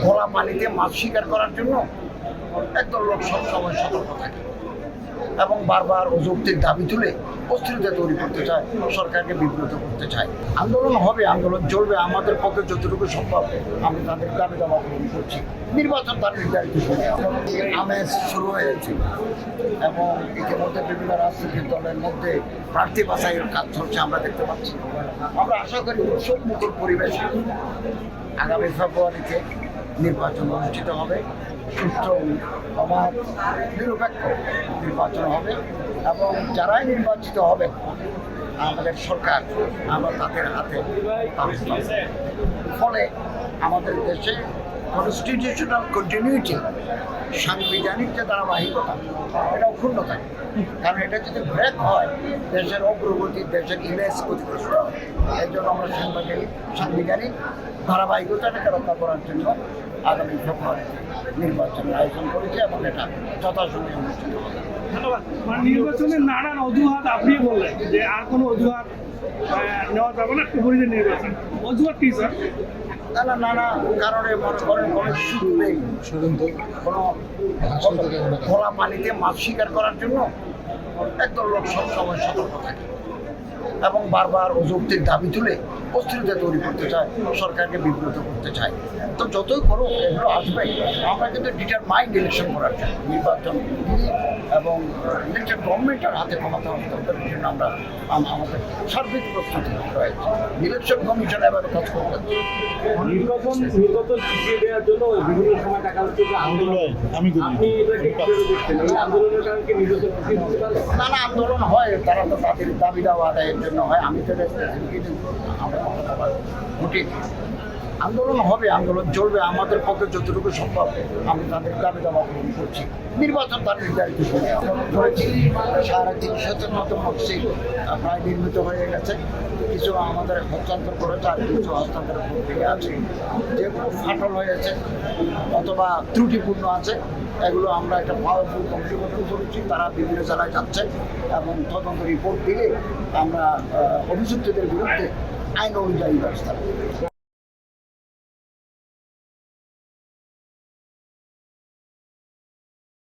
খোলা পানিতে মাছ শিকার করার জন্য একদল লোক সবসময় সতর্ক থাকে এবং বারবার অযৌক্তিক দাবি তুলে অস্থিরতা তৈরি করতে চায়, সরকারকে বিব্রত করতে চায়। আন্দোলন হবে, আন্দোলন চলবে, আমাদের পক্ষে যতটুকু সম্ভব আমি তাদের দাবি দাবা পূরণ করছি। নির্বাচন তার নির্ধারিত আমেজ শুরু হয়েছে এবং ইতিমধ্যে বিভিন্ন রাজনৈতিক দলের মধ্যে প্রার্থী বাছাইয়ের কাজ চলছে, আমরা দেখতে পাচ্ছি। আমরা আশা করি উৎসব মুখর পরিবেশ আগামী ফেব্রুয়ারিতে নির্বাচন অনুষ্ঠিত হবে। সুষ্ঠু অবাধ নিরপেক্ষ নির্বাচন হবে এবং যারাই নির্বাচিত হবে, আমাদের সরকার, আমরা তাদের হাতে ফলে আমাদের দেশে কনস্টিটিউশনাল কন্টিনিউটি সাংবিধানিক যে ধারাবাহিকতা, এটা অক্ষুণ্ণ থাকে। কারণ এটা যদি ব্রেক হয়, দেশের অগ্রগতি, দেশের ইমেজ ক্ষতিগ্রস্ত এর জন্য আমরা সাংবিধানিক সাংবিধানিক ধারাবাহিকতাটাকে রক্ষা করার জন্য আগামী ফেব্রুয়ারিতে নির্বাচনের আয়োজন করেছে এবং এটা যথাসময়ে অনুষ্ঠিত হবে। ধন্যবাদ। মানে নির্বাচনের নানান অজুহাত আপনি বললেন যে আর কোনো অজুহাত নেওয়া যাবে না নির্বাচন। অজুহাত কি, স্যার? নানা নানা কারণে মনে করেন কোনো সুযোগ নেই। কোনো খোলা পানিতে মাছ শিকার করার জন্য একদল লোক সবসময় সতর্ক থাকে। এবং বারবার অযৌক্তিক দাবি তুলে অস্থিরতা তৈরি করতে চায় সরকারকে বিব্রত করতে চায়। তো যতই করুক এগুলো আসবে। আমরা কিন্তু ডিটার মাইন্ড ইলেকশন করার জন্য নির্বাচন এবং ইলেকশন গভর্নমেন্টের হাতে ক্ষমতা হস্তান্তরের জন্য আমরা আমাদের সার্বিক প্রস্তুতি রয়েছে। ইলেকশন কমিশন এভাবে কাজ করবে। নির্বাচন নির্বাচন পিছিয়ে দেওয়ার জন্য বিভিন্ন সময় টাকা হচ্ছে যে আন্দোলন। আমি আপনি কীভাবে দেখছেন এই আন্দোলনের কারণে কি নির্বাচন পারে? নানা আন্দোলন হয় তারা তো তাদের দাবি দাওয়া আদায়ের জন্য হয়, আমি তো আমরা আন্দোলন হবে, আন্দোলন চলবে, আমাদের পক্ষে যতটুকু সম্ভব আমি তাদের দাবি দাবা পূরণ করছি। নির্বাচন তার নির্ধারিত করেছি সাড়ে তিনশোর মতো মসজিদ প্রায় নির্মিত হয়ে গেছে। কিছু আমাদের হস্তান্তর করেছে আর কিছু হস্তান্তর প্রক্রিয়া আছে, যেগুলো ফাটল হয়েছে অথবা ত্রুটিপূর্ণ আছে, এগুলো আমরা একটা পাওয়ারফুল কমিটি গঠন করেছি, তারা বিভিন্ন জেলায় যাচ্ছে এবং তদন্ত রিপোর্ট দিলে আমরা অভিযুক্তদের বিরুদ্ধে আইন অনুযায়ী ব্যবস্থা।